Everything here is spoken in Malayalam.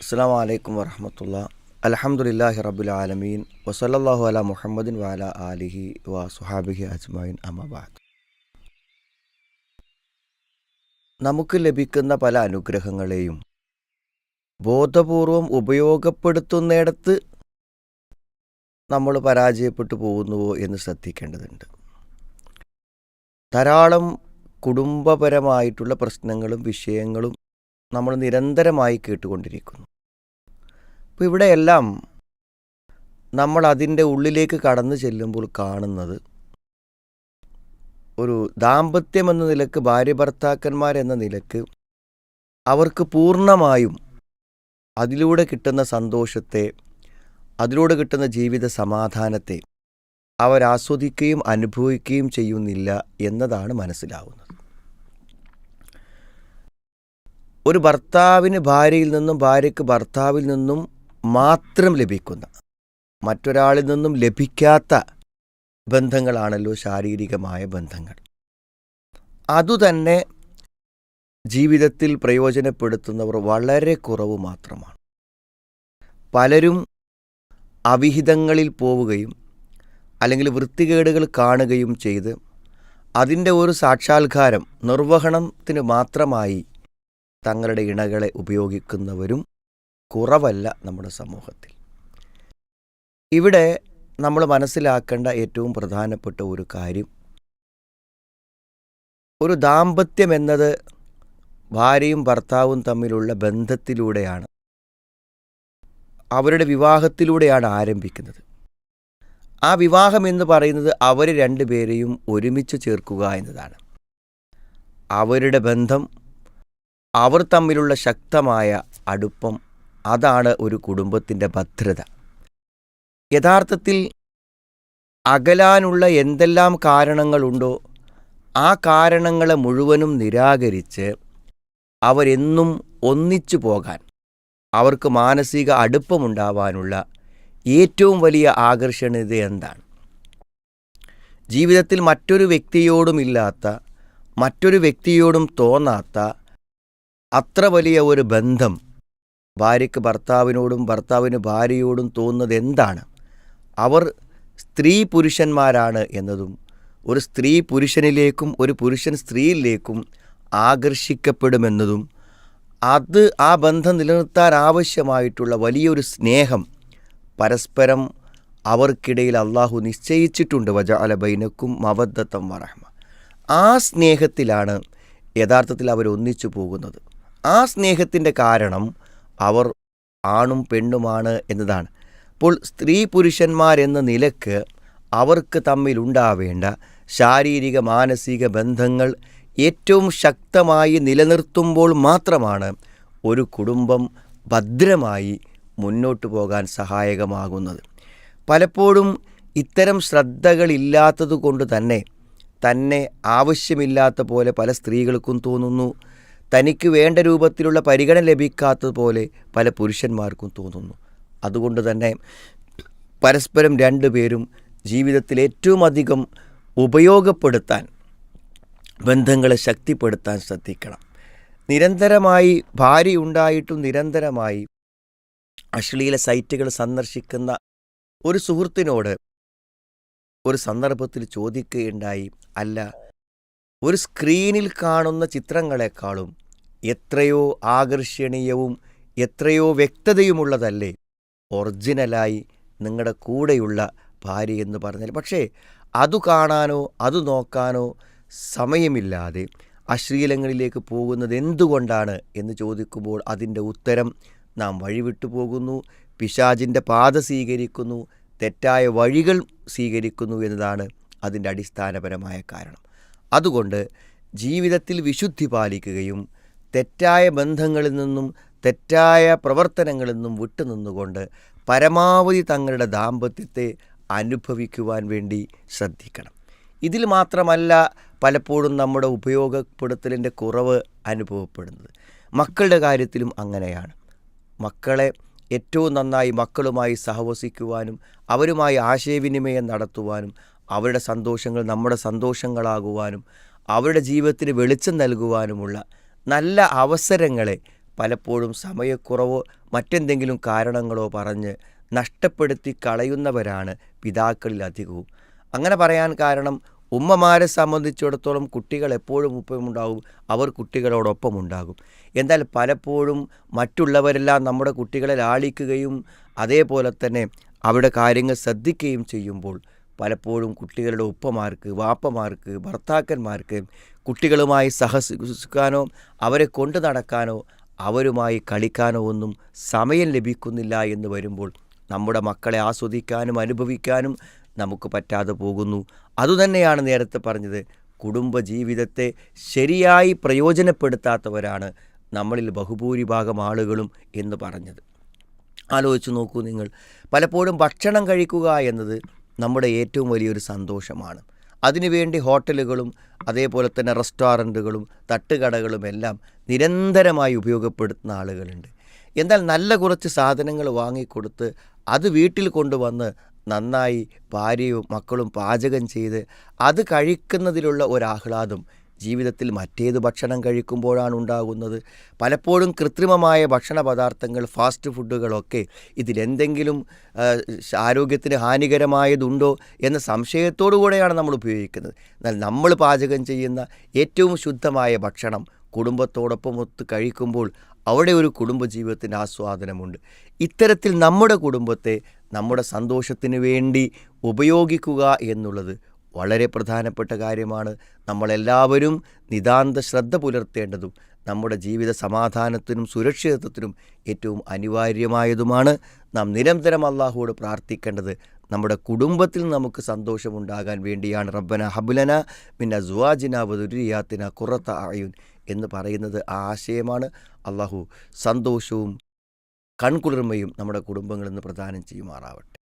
അസ്സാം വലൈക്കും വറഹമത്തുള്ള. അലഹമുല്ലാഹി റബുൽ ആലമീൻ. വസല്ലാഹു അല മുഹമ്മദിൻ വാല ആലിഹി വ സുഹാബിഹി അജ്മൈൻ അമബാദ് നമുക്ക് ലഭിക്കുന്ന പല അനുഗ്രഹങ്ങളെയും ബോധപൂർവം ഉപയോഗപ്പെടുത്തുന്നിടത്ത് നമ്മൾ പരാജയപ്പെട്ടു പോകുന്നുവോ എന്ന് ശ്രദ്ധിക്കേണ്ടതുണ്ട്. ധാരാളം കുടുംബപരമായിട്ടുള്ള പ്രശ്നങ്ങളും വിഷയങ്ങളും നമ്മൾ നിരന്തരമായി കേട്ടുകൊണ്ടിരിക്കുന്നു. അപ്പോൾ ഇവിടെയെല്ലാം നമ്മൾ അതിന്റെ ഉള്ളിലേക്ക് കടന്നു ചെല്ലുമ്പോൾ കാണുന്നത് ഒരു ദാമ്പത്യം എന്ന നിലയ്ക്ക് ഭാര്യ ഭർത്താക്കന്മാരെന്ന നിലയ്ക്ക് അവർക്ക് പൂർണമായും അതിലൂടെ കിട്ടുന്ന സന്തോഷത്തെ അതിലൂടെ കിട്ടുന്ന ജീവിത സമാധാനത്തെ അവരാസ്വദിക്കുകയും അനുഭവിക്കുകയും ചെയ്യുന്നില്ല എന്നതാണ് മനസ്സിലാവുന്നത്. ഒരു ഭർത്താവിന് ഭാര്യയിൽ നിന്നും ഭാര്യയ്ക്ക് ഭർത്താവിൽ നിന്നും മാത്രം ലഭിക്കുന്ന മറ്റൊരാളിൽ നിന്നും ലഭിക്കാത്ത ബന്ധങ്ങളാണല്ലോ ശാരീരികമായ ബന്ധങ്ങൾ. അതുതന്നെ ജീവിതത്തിൽ പ്രയോജനപ്പെടുത്തുന്നവർ വളരെ കുറവ് മാത്രമാണ്. പലരും അവിഹിതങ്ങളിൽ പോവുകയും അല്ലെങ്കിൽ വൃത്തികേടുകൾ കാണുകയും ചെയ്ത് അതിന്റെ ഒരു സാക്ഷാത്കാരം നിർവഹണത്തിന് മാത്രമായി തങ്ങളുടെ ഇണകളെ ഉപയോഗിക്കുന്നവരും കുറവല്ല നമ്മുടെ സമൂഹത്തിൽ. ഇവിടെ നമ്മൾ മനസ്സിലാക്കേണ്ട ഏറ്റവും പ്രധാനപ്പെട്ട ഒരു കാര്യം ഒരു ദാമ്പത്യം എന്നത് ഭാര്യയും ഭർത്താവും തമ്മിലുള്ള ബന്ധത്തിലൂടെയാണ് അവരുടെ വിവാഹത്തിലൂടെയാണ് ആരംഭിക്കുന്നത്. ആ വിവാഹം എന്ന് പറയുന്നത് അവർ രണ്ടുപേരെയും ഒരുമിച്ച് ചേർക്കുക എന്നതാണ്. അവരുടെ ബന്ധം അവർ തമ്മിലുള്ള ശക്തമായ അടുപ്പം അതാണ് ഒരു കുടുംബത്തിന്റെ ഭദ്രത. യഥാർത്ഥത്തിൽ അകലാനുള്ള എന്തെല്ലാം കാരണങ്ങളുണ്ടോ ആ കാരണങ്ങളെ മുഴുവനും നിരാകരിച്ച് അവരെന്നും ഒന്നിച്ചു പോകാൻ അവർക്ക് മാനസിക അടുപ്പമുണ്ടാവാനുള്ള ഏറ്റവും വലിയ ആകർഷണീയത എന്താണ്? ജീവിതത്തിൽ മറ്റൊരു വ്യക്തിയോടും ഇല്ലാത്ത മറ്റൊരു വ്യക്തിയോടും തോന്നാത്ത അത്ര വലിയ ഒരു ബന്ധം ഭാര്യയ്ക്ക് ഭർത്താവിനോടും ഭർത്താവിന് ഭാര്യയോടും തോന്നുന്നത് എന്താണ്? അവർ സ്ത്രീ പുരുഷന്മാരാണ് എന്നതും ഒരു സ്ത്രീ പുരുഷനിലേക്കും ഒരു പുരുഷൻ സ്ത്രീയിലേക്കും ആകർഷിക്കപ്പെടുമെന്നതും അത് ആ ബന്ധം നിലനിർത്താൻ ആവശ്യമായിട്ടുള്ള വലിയൊരു സ്നേഹം പരസ്പരം അവർക്കിടയിൽ അള്ളാഹു നിശ്ചയിച്ചിട്ടുണ്ട്. വജ അല ബൈനക്കും മവദ്ദത്തം വറഹ്മ ആ സ്നേഹത്തിലാണ് യഥാർത്ഥത്തിൽ അവർ ഒന്നിച്ചു പോകുന്നത്. ആ സ്നേഹത്തിന്റെ കാരണം അവർ ആണും പെണ്ണുമാണ് എന്നതാണ്. അപ്പോൾ സ്ത്രീ പുരുഷന്മാരെന്ന നിലയ്ക്ക് അവർക്ക് തമ്മിലുണ്ടാവേണ്ട ശാരീരിക മാനസിക ബന്ധങ്ങൾ ഏറ്റവും ശക്തമായി നിലനിർത്തുമ്പോൾ മാത്രമാണ് ഒരു കുടുംബം ഭദ്രമായി മുന്നോട്ട് പോകാൻ സഹായകമാകുന്നത്. പലപ്പോഴും ഇത്തരം ശ്രദ്ധകളില്ലാത്തതുകൊണ്ട് തന്നെ തന്നെ ആവശ്യമില്ലാത്ത പോലെ പല സ്ത്രീകൾക്കും തോന്നുന്നു. തനിക്ക് വേണ്ട രൂപത്തിലുള്ള പരിഗണന ലഭിക്കാത്തതുപോലെ പല പുരുഷന്മാർക്കും തോന്നുന്നു. അതുകൊണ്ട് തന്നെ പരസ്പരം രണ്ടുപേരും ജീവിതത്തിൽ ഏറ്റവും അധികം ഉപയോഗപ്പെടുത്താൻ ബന്ധങ്ങളെ ശക്തിപ്പെടുത്താൻ ശ്രദ്ധിക്കണം. നിരന്തരമായി ഭാര്യ ഉണ്ടായിട്ടും നിരന്തരമായി അശ്ലീല സൈറ്റുകൾ സന്ദർശിക്കുന്ന ഒരു സുഹൃത്തിനോട് ഒരു സന്ദർഭത്തിൽ ചോദിക്കുകയുണ്ടായി അല്ല ഒരു സ്ക്രീനിൽ കാണുന്ന ചിത്രങ്ങളെക്കാളും എത്രയോ ആകർഷണീയവും എത്രയോ വ്യക്തതയുമുള്ളതല്ലേ? ഒറിജിനലായി നിങ്ങളുടെ കൂടെയുള്ള ഭാര്യ എന്ന് പറഞ്ഞാൽ. പക്ഷേ അത് കാണാനോ അത് നോക്കാനോ സമയമില്ലാതെ അശ്ലീലങ്ങളിലേക്ക് പോകുന്നത് എന്തുകൊണ്ടാണ്? എന്ന് ചോദിക്കുമ്പോൾ അതിന്റെ ഉത്തരം നാം വഴിവിട്ടു പോകുന്നു പിശാജിന്റെ പാത സ്വീകരിക്കുന്നു തെറ്റായ വഴികൾ സ്വീകരിക്കുന്നു എന്നതാണ് അതിന്റെ അടിസ്ഥാനപരമായ കാരണം. അതുകൊണ്ട് ജീവിതത്തിൽ വിശുദ്ധി പാലിക്കുകയും തെറ്റായ ബന്ധങ്ങളിൽ നിന്നും തെറ്റായ പ്രവർത്തനങ്ങളിൽ നിന്നും വിട്ടുനിന്നുകൊണ്ട് പരമാവധി തങ്ങളുടെ ദാമ്പത്യത്തെ അനുഭവിക്കുവാൻ വേണ്ടി ശ്രദ്ധിക്കണം. ഇതിൽ മാത്രമല്ല പലപ്പോഴും നമ്മുടെ ഉപയോഗപ്പെടുത്തലിന്റെ കുറവ് അനുഭവപ്പെടുന്നത്. മക്കളുടെ കാര്യത്തിലും അങ്ങനെയാണ്. മക്കളെ ഏറ്റവും നന്നായി മക്കളുമായി സഹവസിക്കുവാനും അവരുമായി ആശയവിനിമയം നടത്തുവാനും അവരുടെ സന്തോഷങ്ങൾ നമ്മുടെ സന്തോഷങ്ങളാകുവാനും അവരുടെ ജീവിതത്തിന് വെളിച്ചം നൽകുവാനുമുള്ള നല്ല അവസരങ്ങളെ പലപ്പോഴും സമയക്കുറവോ മറ്റെന്തെങ്കിലും കാരണങ്ങളോ പറഞ്ഞ് നഷ്ടപ്പെടുത്തി കളയുന്നവരാണ് പിതാക്കളിൽ അധികവും. അങ്ങനെ പറയാൻ കാരണം ഉമ്മമാരെ സംബന്ധിച്ചിടത്തോളം കുട്ടികൾ എപ്പോഴും ഉപ്പമുണ്ടാകും അവർ കുട്ടികളോടൊപ്പം ഉണ്ടാകും. എന്നാൽ പലപ്പോഴും മറ്റുള്ളവരെല്ലാം നമ്മുടെ കുട്ടികളെ ലാളിക്കുകയും അതേപോലെ തന്നെ അവരുടെ കാര്യങ്ങൾ ശ്രദ്ധിക്കുകയും ചെയ്യുമ്പോൾ പലപ്പോഴും കുട്ടികളുടെ ഉപ്പമാർക്ക് വാപ്പമാർക്ക് ഭർത്താക്കന്മാർക്ക് കുട്ടികളുമായി സഹസിക്കാനോ അവരെ കൊണ്ടു നടക്കാനോ അവരുമായി കളിക്കാനോ ഒന്നും സമയം ലഭിക്കുന്നില്ല എന്ന് വരുമ്പോൾ നമ്മുടെ മക്കളെ ആസ്വദിക്കാനും അനുഭവിക്കാനും നമുക്ക് പറ്റാതെ പോകുന്നു. അതുതന്നെയാണ് നേരത്തെ പറഞ്ഞത്. കുടുംബജീവിതത്തെ ശരിയായി പ്രയോജനപ്പെടുത്താത്തവരാണ് നമ്മളിൽ ബഹുഭൂരിഭാഗം ആളുകളും എന്ന് പറഞ്ഞത്. ആലോചിച്ച് നോക്കൂ നിങ്ങൾ. പലപ്പോഴും ഭക്ഷണം കഴിക്കുക എന്നത് നമ്മുടെ ഏറ്റവും വലിയൊരു സന്തോഷമാണ്. അതിനുവേണ്ടി ഹോട്ടലുകളും അതേപോലെ തന്നെ റെസ്റ്റോറന്റുകളും തട്ടുകടകളും എല്ലാം നിരന്തരമായി ഉപയോഗപ്പെടുത്തുന്ന ആളുകളുണ്ട്. എന്നാൽ നല്ല കുറച്ച് സാധനങ്ങൾ വാങ്ങിക്കൊടുത്ത് അത് വീട്ടിൽ കൊണ്ടുവന്ന് നന്നായി ഭാര്യയും മക്കളും പാചകം ചെയ്ത് അത് കഴിക്കുന്നതിലുള്ള ഒരാഹ്ലാദം. ജീവിതത്തിൽ മറ്റേത് ഭക്ഷണം കഴിക്കുമ്പോഴാണ് ഉണ്ടാകുന്നത്. പലപ്പോഴും കൃത്രിമമായ ഭക്ഷണ പദാർത്ഥങ്ങൾ ഫാസ്റ്റ് ഫുഡുകളൊക്കെ ഇതിലെന്തെങ്കിലും ആരോഗ്യത്തിന് ഹാനികരമായതുണ്ടോ എന്ന സംശയത്തോടു കൂടെയാണ് നമ്മൾ ഉപയോഗിക്കുന്നത്. എന്നാൽ നമ്മൾ പാചകം ചെയ്യുന്ന ഏറ്റവും ശുദ്ധമായ ഭക്ഷണം കുടുംബത്തോടൊപ്പം ഒത്ത് കഴിക്കുമ്പോൾ അവിടെ ഒരു കുടുംബജീവിതത്തിന്റെ ആസ്വാദനമുണ്ട്. ഇത്തരത്തിൽ നമ്മുടെ കുടുംബത്തെ നമ്മുടെ സന്തോഷത്തിന് വേണ്ടി ഉപയോഗിക്കുക എന്നുള്ളത് വളരെ പ്രധാനപ്പെട്ട കാര്യമാണ്. നമ്മളെല്ലാവരും നിതാന്ത ശ്രദ്ധ പുലർത്തേണ്ടതും നമ്മുടെ ജീവിത സമാധാനത്തിനും സുരക്ഷിതത്വത്തിനും ഏറ്റവും അനിവാര്യമായതുമാണ്. നാം നിരന്തരം അള്ളാഹുവോട് പ്രാർത്ഥിക്കേണ്ടത് നമ്മുടെ കുടുംബത്തിൽ നമുക്ക് സന്തോഷമുണ്ടാകാൻ വേണ്ടിയാണ്. റബ്ബന ഹബുലന മിന്ന ജുവാജിന വദുരിയാത്തിന കുറത്ത ആയുൻ എന്ന് പറയുന്നത് ആ ആശയമാണ്. അള്ളാഹു സന്തോഷവും കൺകുളിർമയും നമ്മുടെ കുടുംബങ്ങളിൽ നിന്ന് പ്രദാനം ചെയ്യുമാറാവട്ടെ.